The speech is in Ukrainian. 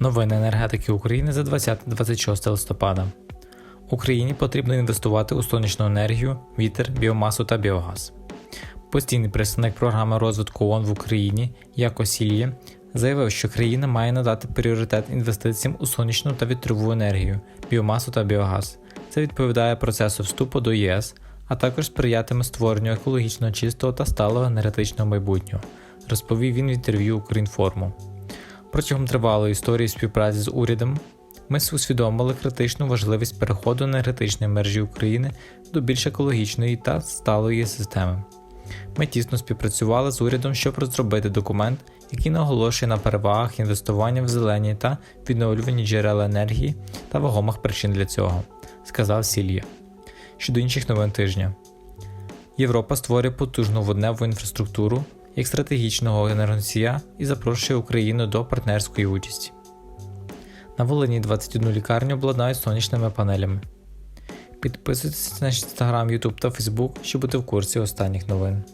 Новини енергетики України за 20-26 листопада. Україні потрібно інвестувати у сонячну енергію, вітер, біомасу та біогаз. Постійний представник програми розвитку ООН в Україні Яко Сільє заявив, що країна має надати пріоритет інвестиціям у сонячну та вітрову енергію, біомасу та біогаз. Це відповідає процесу вступу до ЄС, а також сприятиме створенню екологічно чистого та сталого енергетичного майбутнього, розповів він в інтерв'ю Укрінформу. Протягом тривалої історії співпраці з урядом ми усвідомили критичну важливість переходу енергетичної мережі України до більш екологічної та сталої системи. Ми тісно співпрацювали з урядом, щоб розробити документ, який наголошує на перевагах інвестування в зелені та відновлювані джерела енергії та вагомих причин для цього, сказав Сільє. Щодо інших новин тижня, Європа створює потужну водневу інфраструктуру як стратегічного енергоносія і запрошує Україну до партнерської участі. На Волині 21 лікарню обладнають сонячними панелями. Підписуйтесь на інстаграм, Ютуб та Фейсбук, щоб бути в курсі останніх новин.